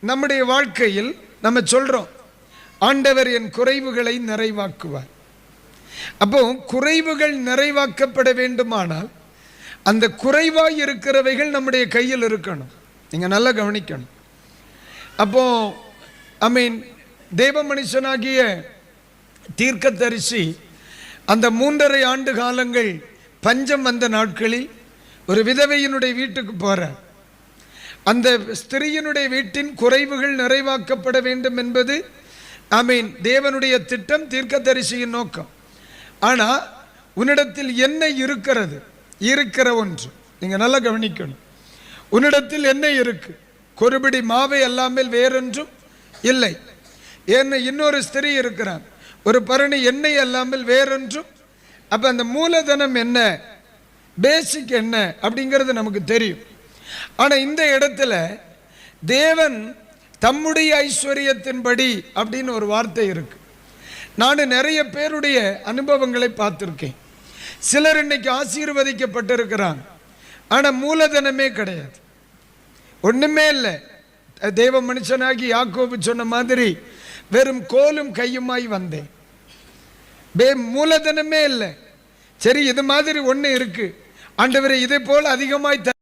நம்முடைய வாழ்க்கையில் நம்ம சொல்றோம் ஆண்டவர் என் குறைவுகளை நிறைவாக்குவார். அப்போ குறைவுகள் நிறைவாக்கப்பட வேண்டுமானால் அந்த குறைவாய் இருக்கிறவைகள் நம்முடைய கையில் இருக்கணும். நீங்க நல்லா கவனிக்கணும். அப்போ ஐ மீன் தேவ மனுஷனாகிய தீர்க்கத்தரிசி அந்த மூன்றரை ஆண்டு காலங்கள் பஞ்சம் வந்த நாட்களில் ஒரு விதவையினுடைய வீட்டுக்கு போறார். அந்த ஸ்திரீயனுடைய வீட்டின் குறைவுகள் நிறைவாக்கப்பட வேண்டும் என்பது ஐ மீன் தேவனுடைய திட்டம் தீர்க்கதரிசியின் நோக்கம். ஆனால் உன்னிடத்தில் என்ன இருக்கிறது? இருக்கிற ஒன்று. நீங்கள் நல்லா கவனிக்கணும். உன்னிடத்தில் என்ன இருக்கு? கொருபிடி மாவை அல்லாமல் வேறொன்றும் இல்லை. ஏன்னு இன்னொரு ஸ்திரீ இருக்கிறான். ஒரு பரணி எண்ணெய் அல்லாமல் வேறொன்றும். அப்போ அந்த மூலதனம் என்ன? பேசிக் என்ன? அப்படிங்கிறது நமக்கு தெரியும். ஆனா இந்த இடத்துல தேவன் தம்முடைய ஐஸ்வர்யத்தின்படி அப்படின்னு ஒரு வார்த்தை இருக்கு. நான் நிறைய பேருடைய அனுபவங்களை பார்த்துருக்கேன். சிலர் இன்னைக்கு ஆசீர்வதிக்கப்பட்டிருக்கிறாங்க. ஆனா மூலதனமே கிடையாது. ஒண்ணுமே இல்லை. தேவ மனுஷனாகி யாக்கோபு சொன்ன மாதிரி வெறும் கோலும் கையுமாய் வந்தேன். பே மூலதனமே இல்லை. சரி இது மாதிரி ஒண்ணு இருக்கு. ஆண்டவரை இதை போல் அதிகமாய் த-